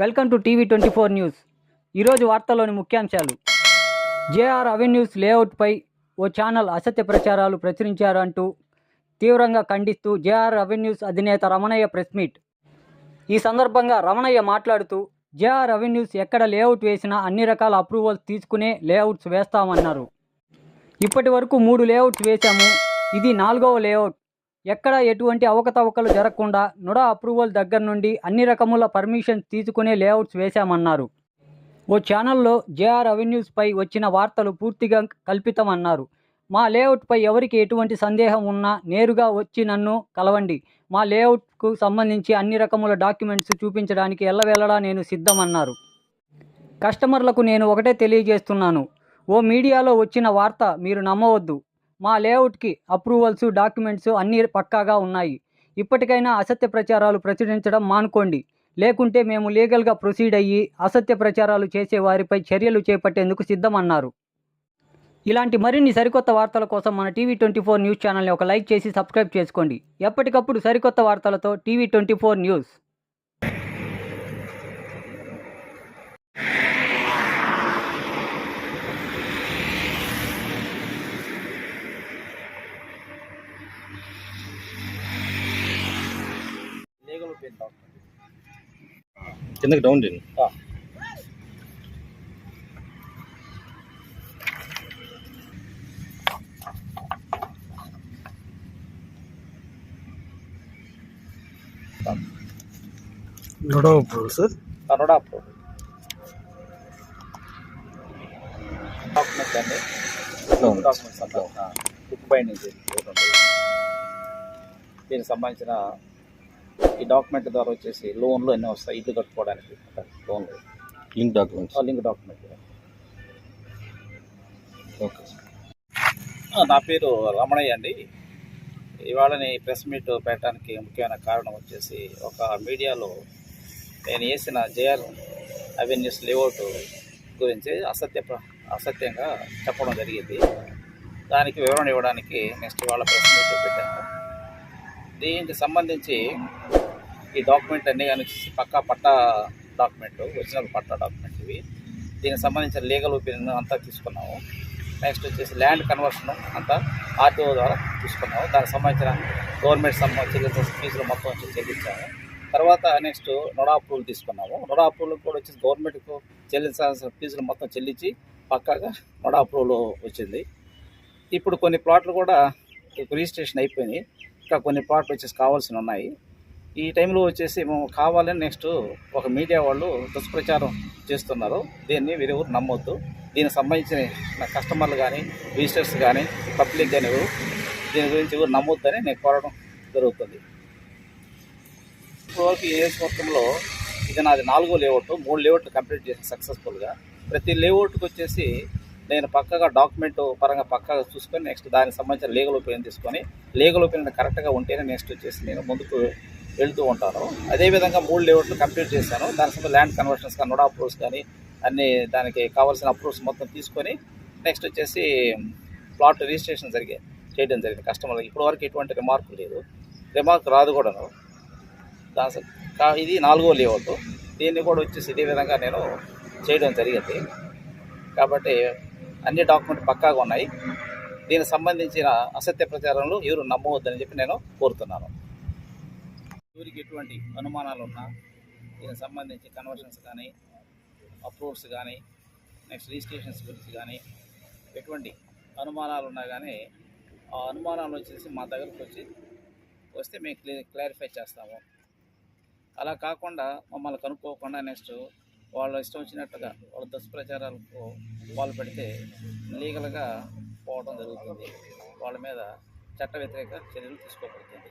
Welcome to TV twenty four news. ఈరోజు వార్తల్లోని ముఖ్యాంశాలు. జేఆర్ అవెన్యూస్ లేఅవుట్పై ఓ ఛానల్ అసత్య ప్రచారాలు ప్రచురించారు అంటూ తీవ్రంగా ఖండిస్తూ జేఆర్ అవెన్యూస్ అధినేత రమణయ్య ప్రెస్ మీట్. ఈ సందర్భంగా రమణయ్య మాట్లాడుతూ జేఆర్ అవెన్యూస్ ఎక్కడ లేఅవుట్ వేసినా అన్ని రకాల అప్రూవల్స్ తీసుకునే లేఅవుట్స్ వేస్తామన్నారు. ఇప్పటి వరకు మూడు లేఅవుట్స్ వేశాము. ఇది నాలుగవ లేఅవుట్. ఎక్కడ ఎటువంటి అవకతవకలు జరగకుండా నుడా అప్రూవల్ దగ్గర నుండి అన్ని రకముల పర్మిషన్స్ తీసుకునే లేఅవుట్స్ వేశామన్నారు. ఓ ఛానల్లో జేఆర్ అవెన్యూస్పై వచ్చిన వార్తలు పూర్తిగా కల్పితమన్నారు. మా లేఅవుట్పై ఎవరికి ఎటువంటి సందేహం ఉన్నా నేరుగా వచ్చి నన్ను కలవండి. మా లేఅవుట్కు సంబంధించి అన్ని రకముల డాక్యుమెంట్స్ చూపించడానికి ఎల్లవేళలా నేను సిద్ధమన్నారు. కస్టమర్లకు నేను ఒకటే తెలియజేస్తున్నాను. ఓ మీడియాలో వచ్చిన వార్త మీరు నమ్మవద్దు. మా లేఅవుట్కి అప్రూవల్స్ డాక్యుమెంట్స్ అన్నీ పక్కాగా ఉన్నాయి. ఇప్పటికైనా అసత్య ప్రచారాలు ప్రచురించడం మానుకోండి. లేకుంటే మేము లీగల్గా ప్రొసీడ్ అయ్యి అసత్య ప్రచారాలు చేసే వారిపై చర్యలు చేపట్టేందుకు సిద్ధమన్నారు. ఇలాంటి మరిన్ని సరికొత్త వార్తల కోసం మన టీవీ ట్వంటీ ఫోర్ న్యూస్ ఛానల్ని ఒక లైక్ చేసి సబ్స్క్రైబ్ చేసుకోండి. ఎప్పటికప్పుడు సరికొత్త వార్తలతో టీవీ ట్వంటీ ఫోర్ న్యూస్. కిందకి డౌన్ చేయండి. నోడో approval sir. Kannada approve documents అండి. డాక్యుమెంట్స్ అంతా. Book binding. దీనికి సంబంధించిన ఈ డాక్యుమెంట్ ద్వారా వచ్చేసి లోన్లు అన్నీ వస్తాయి ఇల్లు కట్టుకోవడానికి లోన్లు link documents link document okay నా పేరు రమణయ్య అండి. ఇవాళ నేను ప్రెస్ మీట్ పెట్టడానికి ముఖ్యమైన కారణం వచ్చేసి ఒక మీడియాలో నేను వేసిన జేఆర్ అవెన్యూస్ లేఅవుట్ గురించి అసత్య అసత్యంగా చెప్పడం జరిగింది. దానికి వివరణ ఇవ్వడానికి నెక్స్ట్ ఇవాళ ప్రెస్ మీట్ పెట్టాను. దీనికి సంబంధించి ఈ డాక్యుమెంట్ అన్నీ కానీ పక్కా పట్టా డాక్యుమెంట్ ఒరిజినల్ పట్టా డాక్యుమెంట్ ఇవి. దీనికి సంబంధించిన లీగల్ ఒపీనియన్ అంతా తీసుకున్నాము. నెక్స్ట్ వచ్చేసి ల్యాండ్ కన్వర్షన్ అంతా ఆర్టీఓ ద్వారా తీసుకున్నాము. దానికి సంబంధించిన గవర్నమెంట్ సంబంధించిన ఫీజులు మొత్తం వచ్చి చెల్లించాము. తర్వాత నెక్స్ట్ నొడా అప్రూవల్ తీసుకున్నాము. నొడా అప్రూవల్ కూడా వచ్చేసి గవర్నమెంట్కు చెల్లించాల్సిన ఫీజులు మొత్తం చెల్లించి పక్కాగా నొడా అప్రూవల్ వచ్చింది. ఇప్పుడు కొన్ని ప్లాట్లు కూడా రిజిస్ట్రేషన్ అయిపోయినాయి. ఇంకా కొన్ని ప్లాట్లు వచ్చేసి కావాల్సి ఉన్నాయి. ఈ టైంలో వచ్చేసి మేము కావాలని నెక్స్ట్ ఒక మీడియా వాళ్ళు దుష్ప్రచారం చేస్తున్నారు. దీన్ని వీరెవరు నమ్మొద్దు. దీనికి సంబంధించిన నా కస్టమర్లు కానీ విజిటర్స్ కానీ పబ్లిక్ కానీ ఎవరు దీని గురించి ఎవరు నమ్మొద్దని నేను కోరడం జరుగుతుంది. ఇప్పటివరకు ఈ నియోజకవర్గంలో ఇది నాది నాలుగో లేఅవుట్ మూడు లేఅవుట్లు కంప్లీట్ చేసాను సక్సెస్ఫుల్గా ప్రతి లేఅవుట్కి వచ్చేసి నేను పక్కగా డాక్యుమెంట్ పరంగా పక్కగా చూసుకొని నెక్స్ట్ దానికి సంబంధించిన లీగల్ ఒపీనియన్ తీసుకొని లీగల్ ఒపీనియన్ కరెక్ట్గా ఉంటేనే నెక్స్ట్ వచ్చేసి నేను ముందుకు వెళ్తూ ఉంటాను. అదేవిధంగా మూడు లేఅవుట్లు కంప్లీట్ చేశాను. దాని సంబంధించి ల్యాండ్ కన్వర్షన్స్ కానీ నోడా అప్రూవ్స్ కానీ అన్ని దానికి కావాల్సిన అప్రూవ్స్ మొత్తం తీసుకొని నెక్స్ట్ వచ్చేసి ప్లాట్ రిజిస్ట్రేషన్ జరిగే చేయడం జరిగింది కస్టమర్కి ఇప్పటివరకు ఎటువంటి రిమార్క్ లేదు. రిమార్క్ రాదు కూడాను. దాని ఇది నాలుగో లేఅవుట్. దీన్ని కూడా వచ్చేసి ఇదే విధంగా నేను చేయడం జరిగింది. కాబట్టి అన్ని డాక్యుమెంట్ పక్కాగా ఉన్నాయి. దీనికి సంబంధించిన అసత్య ప్రచారంలో ఎవరు నమ్మవద్దని చెప్పి నేను కోరుతున్నాను. ఎవరికి ఎటువంటి అనుమానాలు ఉన్నా దీనికి సంబంధించి కన్వర్షన్స్ కానీ అప్రూవ్స్ కానీ నెక్స్ట్ రిజిస్ట్రేషన్స్ గురించి కానీ ఎటువంటి అనుమానాలు ఉన్నా కానీ ఆ అనుమానాలు వచ్చేసి మా దగ్గరకు వచ్చి వస్తే మేము క్లి క్లారిఫై చేస్తాము. అలా కాకుండా మమ్మల్ని కనుక్కోకుండా నెక్స్ట్ వాళ్ళ ఇష్టం వచ్చినట్టుగా వాళ్ళ దుష్ప్రచారాలకు వాళ్ళు పెడితే లీగల్గా పోవడం జరుగుతుంది. వాళ్ళ మీద చట్ట వ్యతిరేక చర్యలు తీసుకోబడుతుంది.